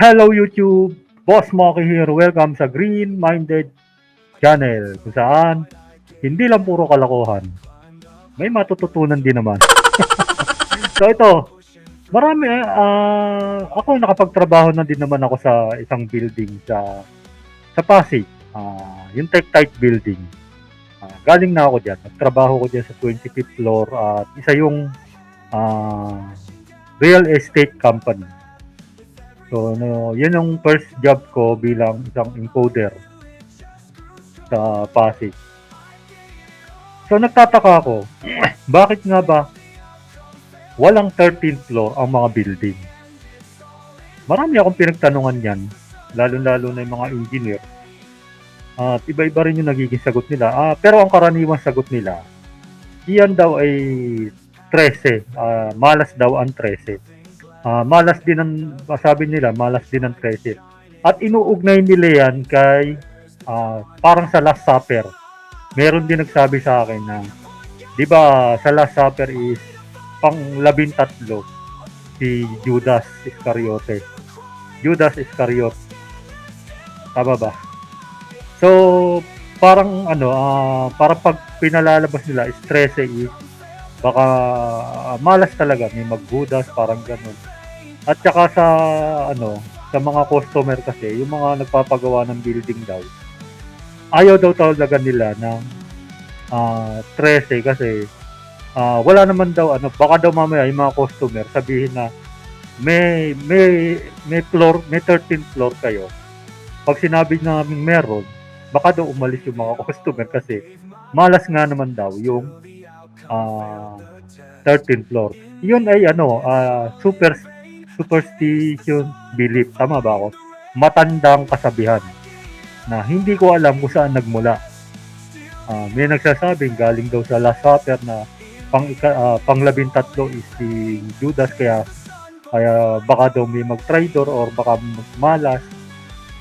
Hello YouTube! Boss Moki here. Welcome sa Green Minded Channel kung saan hindi lang puro kalokohan. May matututunan din naman. so ito, marami, ah, ako nakapagtrabaho na din naman ako sa isang building sa sa Pasig. Ah, yung Tech Type building. Ah, galing na ako diyan. Nagtrabaho ko diyan sa 25th floor at isa yung ah, real estate company. So, no, yun yung first job ko bilang isang encoder sa Pasig. So, nagtataka ako, bakit nga ba walang 13th floor ang mga building? Marami akong pinagtanungan yan, lalo-lalo na yung mga engineer. At iba-iba rin yung nagiging sagot nila. Ah, pero ang karaniwang sagot nila, iyan daw ay 13. Ah, malas daw ang 13. Ah, malas din ang sabi nila, malas din ang 13. At inuugnay nila yan kay ah, parang sa Last Supper. Meron din nagsabi sa akin na 'di ba sa Last Supper is pang labintatlo si Judas Iscariote. Judas Iscariot. Tama ba? So, parang ano, ah para pag pinalalabas nila, 13 is baka ah, malas talaga, may magbudas, parang ganun. At saka sa ano, sa mga customer kasi, yung mga nagpapagawa ng building daw, ayaw daw talaga nila ng ah 13 kasi ah, wala naman daw ano, baka daw mamaya yung mga customer sabihin na may may may floor, may 13th floor kayo. Pag sinabi namin meron, baka daw umalis yung mga customer kasi malas nga naman daw yung ah 13th floor. Yun ay ano, ah, super superstition belief. Tama ba ako? Matandang kasabihan na hindi ko alam kung saan nagmula. Ah, may nagsasabing galing daw sa Last Supper na pang ah, pang labintatlo is si Judas kaya kaya baka daw may mag-traitor or baka malas.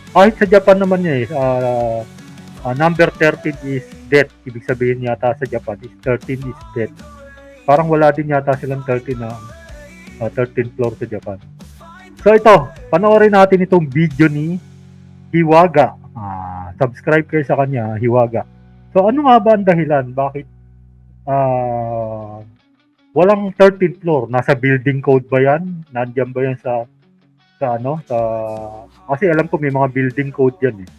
Kahit sa Japan naman niya eh, ah, ah, number 13 is death. Ibig sabihin yata sa Japan is 13 is death. Parang wala din yata silang 13 na ah, 13th floor sa Japan. So ito, panoorin natin itong video ni Hiwaga. Ah, subscribe kayo sa kanya, Hiwaga. So ano nga ba ang dahilan? Bakit ah walang 13th floor? Nasa building code ba yan? Nandiyan ba yan sa sa ano? Sa kasi alam ko may mga building code yan eh.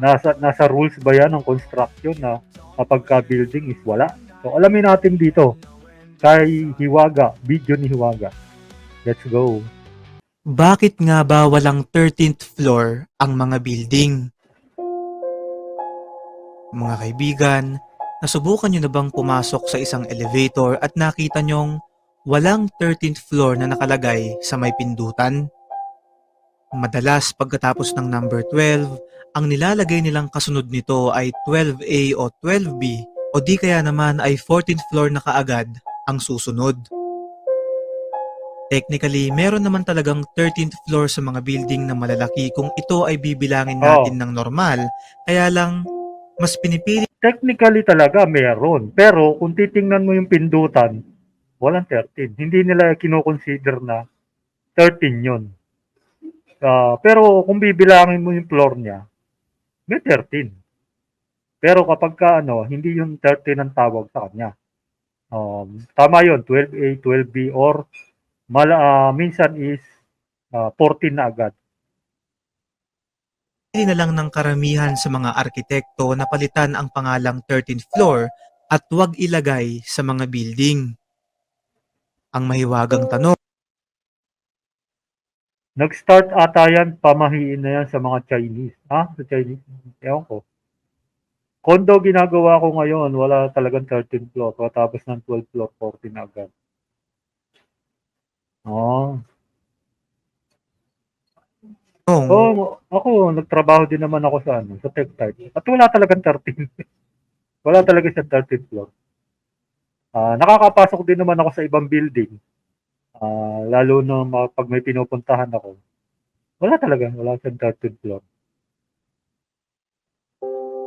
Nasa nasa rules ba yan ng construction na kapag ka building is wala? So alamin natin dito kay Hiwaga, video ni Hiwaga. Let's go. Bakit nga ba walang 13th floor ang mga building? Mga kaibigan, nasubukan nyo na bang pumasok sa isang elevator at nakita nyong walang 13th floor na nakalagay sa may pindutan? Madalas pagkatapos ng number 12, ang nilalagay nilang kasunod nito ay 12A o 12B o di kaya naman ay 14th floor na kaagad ang susunod. Technically, meron naman talagang 13th floor sa mga building na malalaki kung ito ay bibilangin natin ng normal. Kaya lang, mas pinipili Technically talaga meron. Pero kung titingnan mo yung pindutan, walang 13. Hindi nila kinoconsider na 13 yun. Ah, pero kung bibilangin mo yung floor niya, may 13. Pero kapag ka, ano, hindi yung 13 ang tawag sa kanya. Um, tama yun, 12A, 12B, or mala, ah, minsan is ah, 14 na agad. na lang ng karamihan sa mga arkitekto na palitan ang pangalang 13th floor at huwag ilagay sa mga building. Ang mahiwagang tanong, Nag-start ata yan, pamahiin na yan sa mga Chinese. Ha? Sa Chinese? Ewan ko. Kondo ginagawa ko ngayon, wala talagang 13 floor. Tapos ng 12 floor, 14 na agad. Oh. Oh, ako, nagtrabaho din naman ako sa ano, sa tech type. At wala talagang 13. wala talaga sa 13 floor. Ah, nakakapasok din naman ako sa ibang building. Ah, lalo na ma- pag may pinupuntahan ako. Wala talaga, wala sa 13 floor.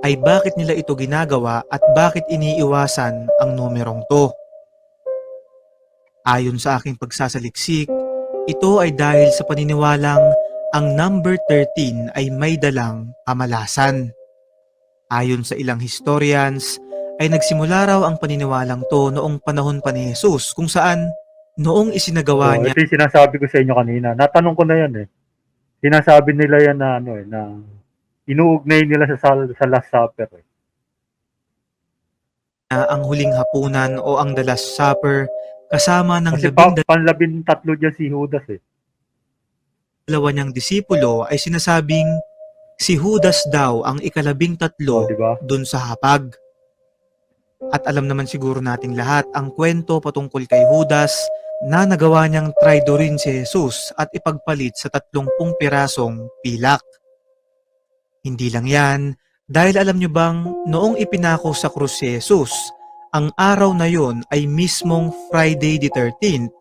ay bakit nila ito ginagawa at bakit iniiwasan ang numerong to? Ayon sa aking pagsasaliksik, ito ay dahil sa paniniwalang ang number 13 ay may dalang kamalasan. Ayon sa ilang historians, ay nagsimula raw ang paniniwalang to noong panahon pa ni Jesus kung saan noong isinagawa niya ito yung sinasabi ko sa inyo kanina. Natanong ko na yan eh. Sinasabi nila yan na ano eh, na inuugnay nila sa, sa, sa Last Supper eh. ang huling hapunan o ang The Last Supper kasama ng Kasi labing pa, panlabing tatlo dyan si Judas eh. dalawa niyang disipulo ay sinasabing si Judas daw ang ikalabing tatlo di ba? dun sa hapag. At alam naman siguro nating lahat ang kwento patungkol kay Judas na nagawa niyang traidorin si Jesus at ipagpalit sa tatlongpung pirasong pilak. Hindi lang yan, dahil alam niyo bang noong ipinako sa krus si Jesus, ang araw na yon ay mismong Friday the 13th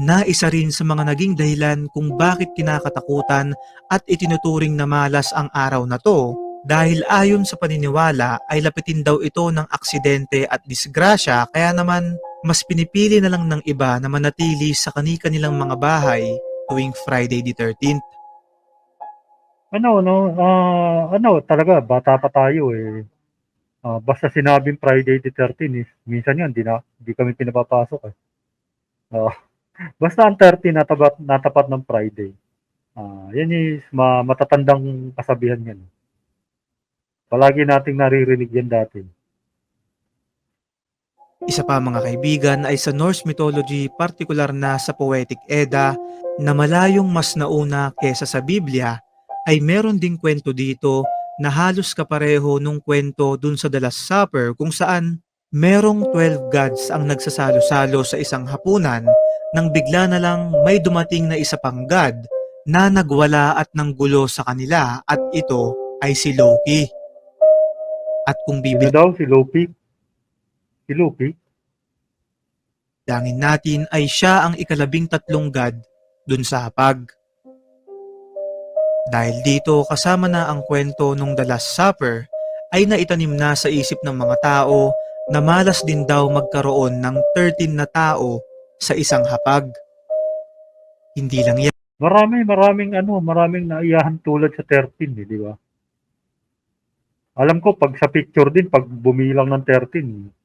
na isa rin sa mga naging dahilan kung bakit kinakatakutan at itinuturing na malas ang araw na to dahil ayon sa paniniwala ay lapitin daw ito ng aksidente at disgrasya kaya naman mas pinipili na lang ng iba na manatili sa kani-kanilang mga bahay tuwing Friday the 13th. Ano, ano, ah, ano, talaga, bata pa tayo eh. Ah, basta sinabing Friday the 13 is, minsan yan, di, na, di kami pinapapasok eh. Ah, basta ang 13 natapat, natapat ng Friday. Ah, yan is ma, matatandang kasabihan yan. Palagi nating naririnig yan dati. Isa pa mga kaibigan ay sa Norse mythology, partikular na sa Poetic Edda, na malayong mas nauna kesa sa Biblia, ay meron ding kwento dito na halos kapareho nung kwento dun sa The Last Supper kung saan merong 12 gods ang nagsasalo-salo sa isang hapunan nang bigla na lang may dumating na isa pang god na nagwala at nanggulo sa kanila at ito ay si Loki. At kung Sino bibil daw? Si Loki? Si Loki? Dangin natin ay siya ang ikalabing tatlong God dun sa hapag. Dahil dito kasama na ang kwento nung The Last Supper ay naitanim na sa isip ng mga tao na malas din daw magkaroon ng 13 na tao sa isang hapag. Hindi lang yan. Marami, maraming ano, maraming naiyahan tulad sa 13 eh, di ba? Alam ko, pag sa picture din, pag bumilang ng 13,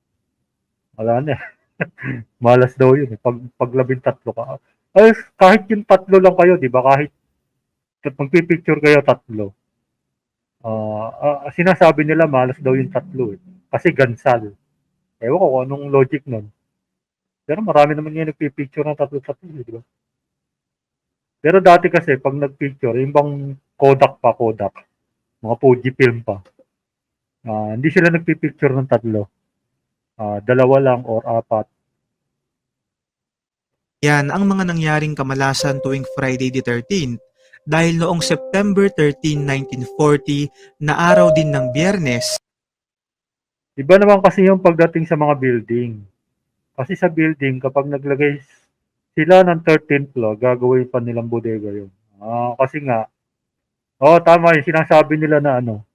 wala na. Malas daw yun eh. Pag, pag labing tatlo ka. Ay, kahit yung tatlo lang kayo, di ba? Kahit magpipicture kayo tatlo. Ah, ah, sinasabi nila malas daw yung tatlo eh. Kasi gansal. Ewan ko kung anong logic nun. Pero marami naman yung nagpipicture ng tatlo-tatlo, eh, di ba? Pero dati kasi, pag nagpicture, yung bang Kodak pa, Kodak. Mga Fuji film pa. Ah, hindi sila nagpipicture ng tatlo. Ah, dalawa lang or apat. Yan ang mga nangyaring kamalasan tuwing Friday the 13th dahil noong September 13, 1940 na araw din ng biyernes Iba naman kasi yung pagdating sa mga building. Kasi sa building, kapag naglagay sila ng 13th floor, gagawin pa nilang bodega yun. Ah, kasi nga, oh tama yung sinasabi nila na ano,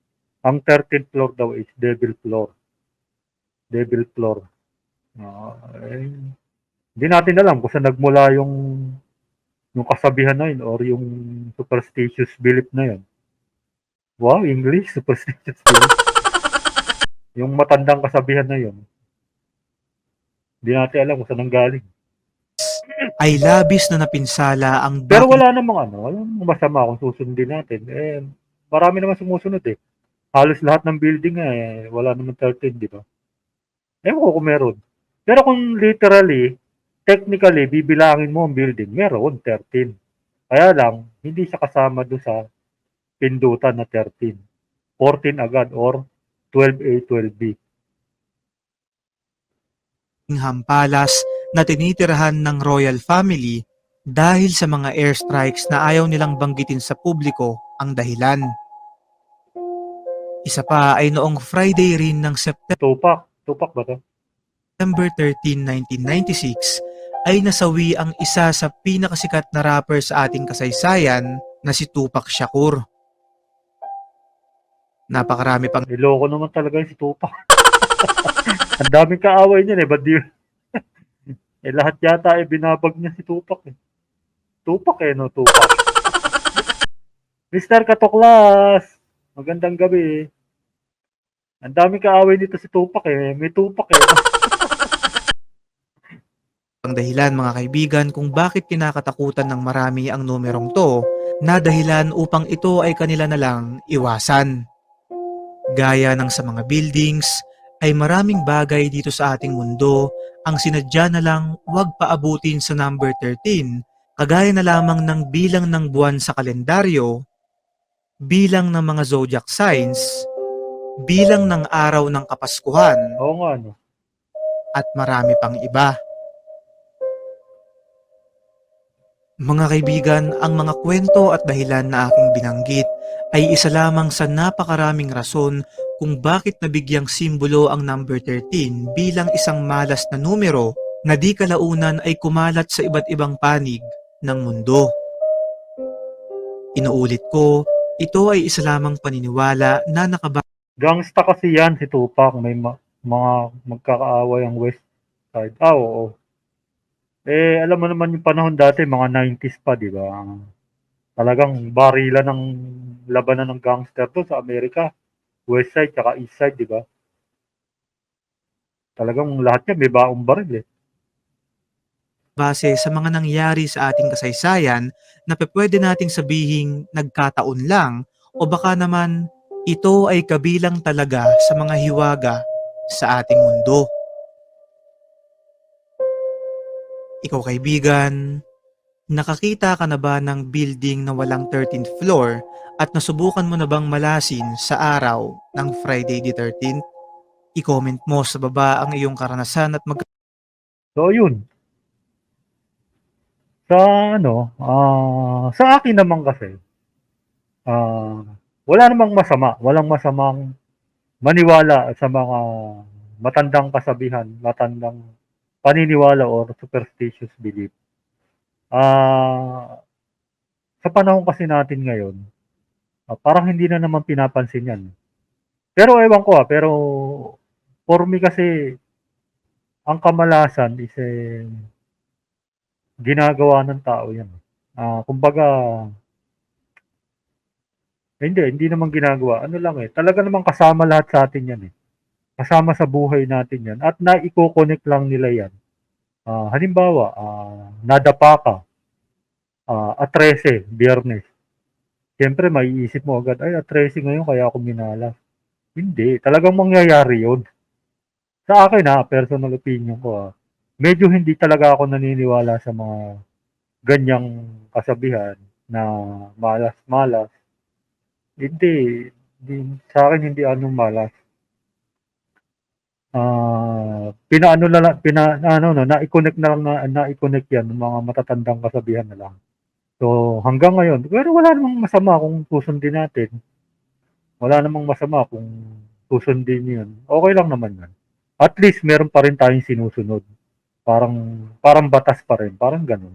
ang 13th floor daw is devil floor. Devil floor. Ah, eh, hindi natin alam kung saan nagmula yung yung kasabihan na yun or yung superstitious belief na yun. Wow, English, superstitious belief. yung matandang kasabihan na yun. Hindi natin alam kung saan nanggaling. ay labis na napinsala ang Pero wala namang ano, wala namang masama kung susundin natin. Eh, marami naman sumusunod eh. Halos lahat ng building eh, wala naman 13, di ba? Ewan ko kung meron. Pero kung literally, technically, bibilangin mo ang building, meron 13. Kaya lang, hindi siya kasama doon sa pindutan na 13. 14 agad or 12A, 12B. hampalas na tinitirahan ng royal family dahil sa mga airstrikes na ayaw nilang banggitin sa publiko ang dahilan. Isa pa ay noong Friday rin ng September Tupak. Tupak ba to? 13, 1996 ay nasawi ang isa sa pinakasikat na rapper sa ating kasaysayan na si Tupac Shakur. Napakarami pang Niloko naman talaga yung si Tupak. Ang daming kaaway niyan eh, ba't di... eh lahat yata eh binabag niya si Tupak eh. Tupak eh no, Tupak. Mr. Katoklas, magandang gabi. Ang dami kaaway dito si Tupac eh. May Tupac eh. Ang dahilan mga kaibigan kung bakit kinakatakutan ng marami ang numerong to na dahilan upang ito ay kanila na lang iwasan. Gaya ng sa mga buildings, ay maraming bagay dito sa ating mundo ang sinadya na lang wag paabutin sa number 13 kagaya na lamang ng bilang ng buwan sa kalendaryo, bilang ng mga zodiac signs, bilang ng araw ng kapaskuhan, Oo nga, no. at marami pang iba. Mga kaibigan, ang mga kwento at dahilan na aking binanggit ay isa lamang sa napakaraming rason kung bakit nabigyang simbolo ang number 13 bilang isang malas na numero na di kalaunan ay kumalat sa iba't ibang panig ng mundo. Inuulit ko, ito ay isa lamang paniniwala na nakaba Gangsta kasi yan si Tupac. May ma- mga magkakaaway ang West Side. Ah, oo. Eh, alam mo naman yung panahon dati, mga 90s pa, di ba? Talagang barila ng labanan ng gangster to sa Amerika. West Side, tsaka East Side, di ba? Talagang lahat yan, may baong baril eh. base sa mga nangyari sa ating kasaysayan na pwede nating sabihing nagkataon lang o baka naman ito ay kabilang talaga sa mga hiwaga sa ating mundo. Ikaw kaibigan, nakakita ka na ba ng building na walang 13th floor at nasubukan mo na bang malasin sa araw ng Friday the 13th? I-comment mo sa baba ang iyong karanasan at mag So, yun. Sa ano, ah, sa akin naman kasi, ah, wala namang masama, walang masamang maniwala sa mga matandang kasabihan, matandang paniniwala or superstitious belief. Ah, sa panahon kasi natin ngayon, ah, parang hindi na naman pinapansin yan. Pero ewan ko ah, pero for me kasi ang kamalasan is eh, ginagawa ng tao yan. Ah, kumbaga, eh, hindi, hindi naman ginagawa. Ano lang eh, talaga namang kasama lahat sa atin yan eh. Kasama sa buhay natin yan. At naiko-connect lang nila yan. Ah, halimbawa, ah, nadapa ka, ah, at 13, biyernes. Siyempre, maiisip mo agad, ay, at 13 ngayon, kaya ako minalas. Hindi, talagang mangyayari yun. Sa akin ha, personal opinion ko ha, medyo hindi talaga ako naniniwala sa mga ganyang kasabihan na malas-malas. Hindi, hindi sa akin hindi anong malas. Ah, pinaano na lang, pina, ano, no, na-connect na lang na, na-connect yan ng mga matatandang kasabihan na lang. So, hanggang ngayon, pero wala namang masama kung susundin natin. Wala namang masama kung susundin yun. Okay lang naman yan. At least, meron pa rin tayong sinusunod. Parang, parang batas pa rin. Parang ganun.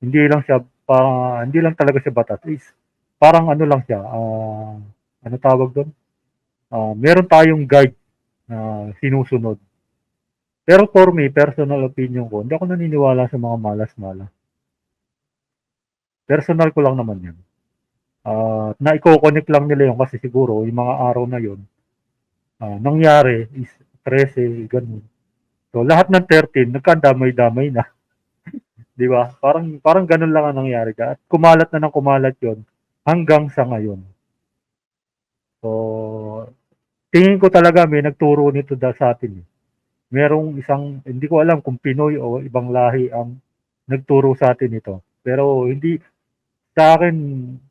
Hindi lang siya, pa, hindi lang talaga siya batas. Is, parang ano lang siya, ah, ano tawag doon? Ah, meron tayong guide na sinusunod. Pero for me, personal opinion ko, hindi ako naniniwala sa mga malas-malas. Personal ko lang naman yan. Ah, na i-connect lang nila yun kasi siguro yung mga araw na yun, ah, nangyari is 13, ganun. So lahat ng 13, nagkandamay-damay na. Di ba? Parang, parang ganun lang ang nangyari ka. At kumalat na ng kumalat yon hanggang sa ngayon. So, tingin ko talaga may nagturo nito da sa atin. eh. Merong isang, hindi ko alam kung Pinoy o ibang lahi ang nagturo sa atin ito. Pero hindi, sa akin,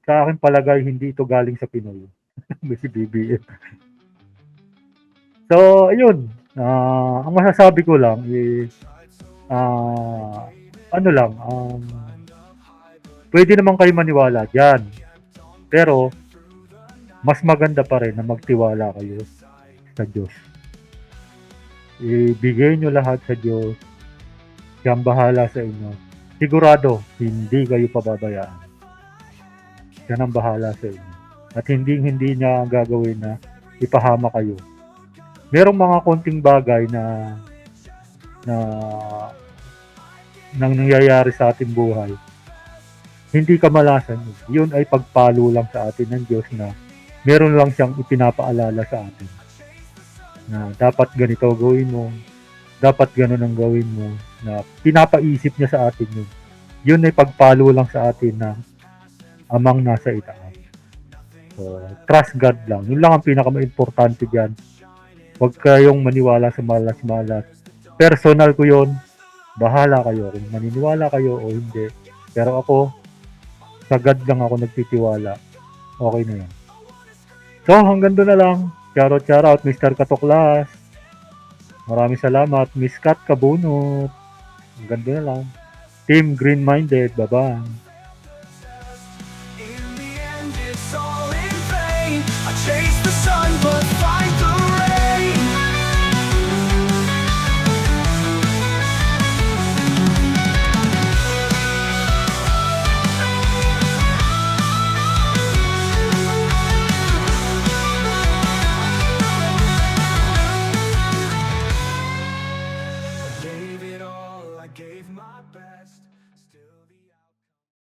sa akin palagay, hindi ito galing sa Pinoy. May si BBM. So, ayun. Ah, ang masasabi ko lang is, ah, ano lang, um, pwede naman kayo maniwala dyan. Pero, mas maganda pa rin na magtiwala kayo sa Diyos. Ibigay nyo lahat sa Diyos. Siya ang bahala sa inyo. Sigurado, hindi kayo pababayaan. Siya ang bahala sa inyo. At hindi hindi niya gagawin na ipahama kayo. Merong mga konting bagay na na nang nangyayari sa ating buhay hindi kamalasan yun. Yun ay pagpalo lang sa atin ng Diyos na meron lang siyang ipinapaalala sa atin. Na dapat ganito gawin mo, dapat ganun ang gawin mo, na pinapaisip niya sa atin yun. Yun ay pagpalo lang sa atin na amang nasa itaas. So, trust God lang. Yun lang ang pinaka-importante dyan. Huwag kayong maniwala sa malas-malas. Personal ko yun. Bahala kayo kung maniniwala kayo o hindi. Pero ako, sa God lang ako nagtitiwala. Okay na yan. So, hanggang doon na lang. Shoutout, shoutout, Mr. Katuklas. Maraming salamat, Miss Kat Kabunot. Hanggang doon na lang. Team Green Minded. Bye-bye.